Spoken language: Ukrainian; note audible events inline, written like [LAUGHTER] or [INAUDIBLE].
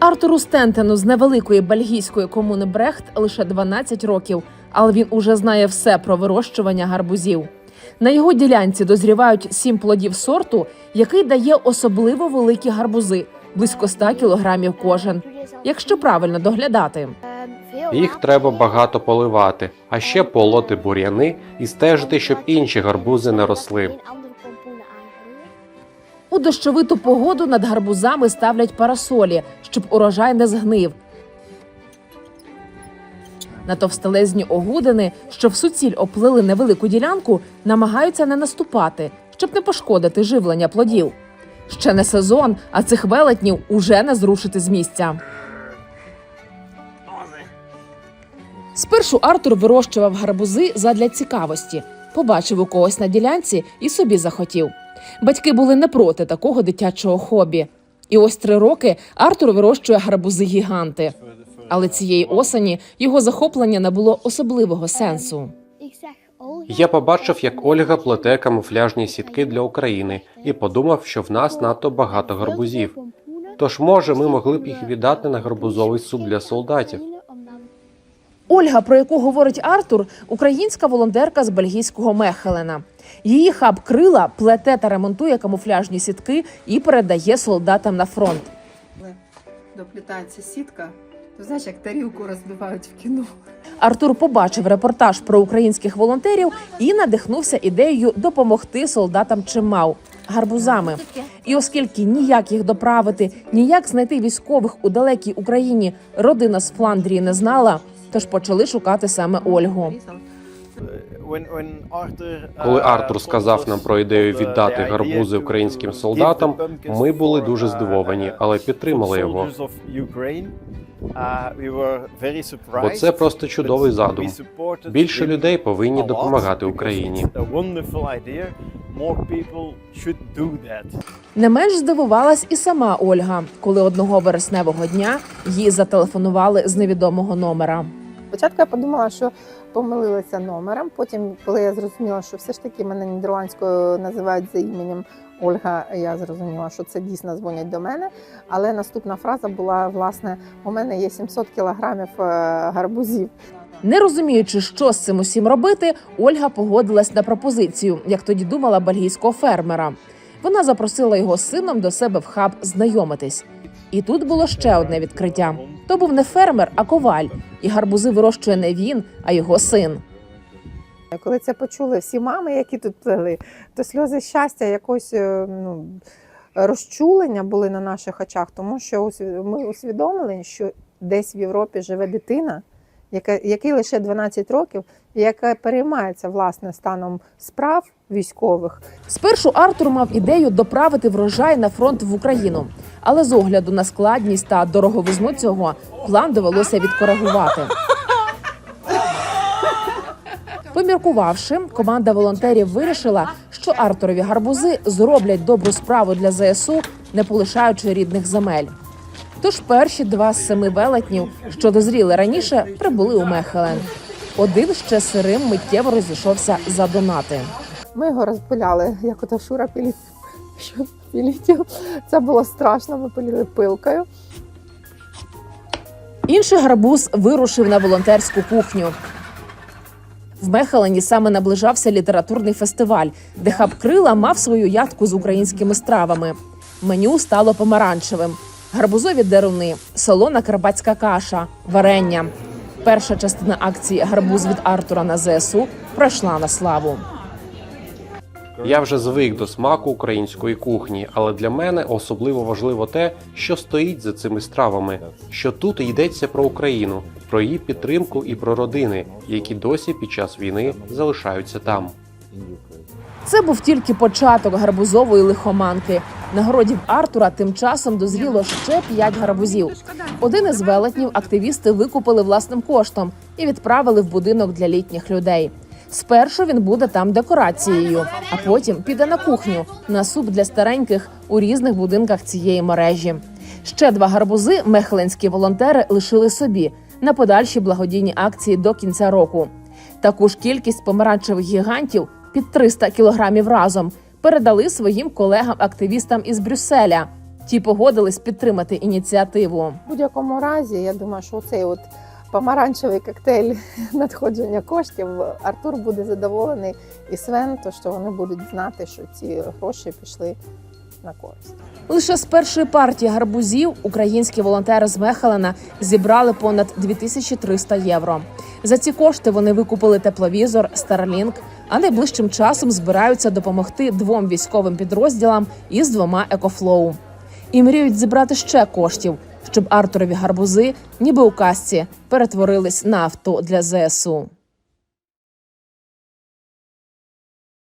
Артуру Стентену з невеликої бельгійської комуни Брехт лише 12 років, але він уже знає все про вирощування гарбузів. На його ділянці дозрівають сім плодів сорту, який дає особливо великі гарбузи близько 100 кілограмів кожен, якщо правильно доглядати. Їх треба багато поливати, а ще полоти бур'яни і стежити, щоб інші гарбузи не росли. У дощовиту погоду над гарбузами ставлять парасолі, щоб урожай не згнив. На товстелезні огудини, що в суціль оплили невелику ділянку, намагаються не наступати, щоб не пошкодити живлення плодів. Ще не сезон, а цих велетнів уже не зрушити з місця. Спершу Артур вирощував гарбузи задля цікавості, побачив у когось на ділянці і собі захотів. Батьки були не проти такого дитячого хобі. І ось три роки Артур вирощує гарбузи гіганти. Але цієї осені його захоплення набуло особливого сенсу. Я побачив, як Ольга плете камуфляжні сітки для України, і подумав, що в нас надто багато гарбузів. Тож, може, ми могли б їх віддати на гарбузовий суп для солдатів. Ольга, про яку говорить Артур, українська волонтерка з бельгійського Мехелена. Її хаб крила плете та ремонтує камуфляжні сітки і передає солдатам на фронт. Доплітається сітка, то знаєш, як тарілку розбивають в кіно. Артур побачив репортаж про українських волонтерів і надихнувся ідеєю допомогти солдатам чим мав гарбузами. І оскільки ніяк їх доправити, ніяк знайти військових у далекій Україні родина з Фландрії не знала, тож почали шукати саме Ольгу. Коли Артур сказав нам про ідею віддати гарбузи українським солдатам, ми були дуже здивовані, але підтримали його. Бо це просто чудовий задум. Більше людей повинні допомагати Україні. Не менш здивувалась і сама Ольга, коли одного вересневого дня їй зателефонували з невідомого номера. Спочатку я подумала, що помилилася номером. Потім, коли я зрозуміла, що все ж таки мене нідерландською називають за іменем Ольга, я зрозуміла, що це дійсно дзвонять до мене. Але наступна фраза була: власне, у мене є 700 кілограмів е, гарбузів. Не розуміючи, що з цим усім робити, Ольга погодилась на пропозицію, як тоді думала бельгійського фермера. Вона запросила його з сином до себе в хаб знайомитись. І тут було ще одне відкриття: то був не фермер, а коваль, і гарбузи вирощує не він, а його син. Коли це почули всі мами, які тут плели, то сльози щастя, якось е, ну, розчулення були на наших очах, тому що ми усвідомили, що десь в Європі живе дитина, яка, який лише 12 років, і яка переймається власне станом справ військових. Спершу Артур мав ідею доправити врожай на фронт в Україну, але з огляду на складність та дороговизну цього план довелося відкоригувати. Поміркувавши, команда волонтерів вирішила, що Артурові гарбузи зроблять добру справу для ЗСУ, не полишаючи рідних земель. Тож перші два з семи велетнів, що дозріли раніше, прибули у Мехелен. Один ще сирим миттєво розійшовся за донати. Ми його розпиляли, як ото Шура пілі- що пілітів. Це було страшно. Ми пилили пилкою. Інший гарбуз вирушив на волонтерську кухню. В Мехелені саме наближався літературний фестиваль, де хаб крила мав свою ядку з українськими стравами. Меню стало помаранчевим: гарбузові деруни, солона карпатська каша, варення. Перша частина акції Гарбуз від Артура на ЗСУ пройшла на славу. Я вже звик до смаку української кухні, але для мене особливо важливо те, що стоїть за цими стравами, що тут йдеться про Україну, про її підтримку і про родини, які досі під час війни залишаються там. Це був тільки початок гарбузової лихоманки. На городі Артура тим часом дозріло ще п'ять гарбузів. Один із велетнів активісти викупили власним коштом і відправили в будинок для літніх людей. Спершу він буде там декорацією, а потім піде на кухню на суп для стареньких у різних будинках цієї мережі. Ще два гарбузи мехленські волонтери лишили собі на подальші благодійні акції до кінця року. Таку ж кількість помаранчевих гігантів під 300 кілограмів разом передали своїм колегам-активістам із Брюсселя. Ті погодились підтримати ініціативу. В будь-якому разі, я думаю, що цей от помаранчевий коктейль [LAUGHS] надходження коштів Артур буде задоволений і Свен, то що вони будуть знати, що ці гроші пішли на користь. Лише з першої партії гарбузів українські волонтери з Мехелена зібрали понад 2300 євро. За ці кошти вони викупили тепловізор Starlink, а найближчим часом збираються допомогти двом військовим підрозділам із двома екофлоу. І мріють зібрати ще коштів, щоб Артурові гарбузи, ніби у казці, перетворились на авто для ЗСУ.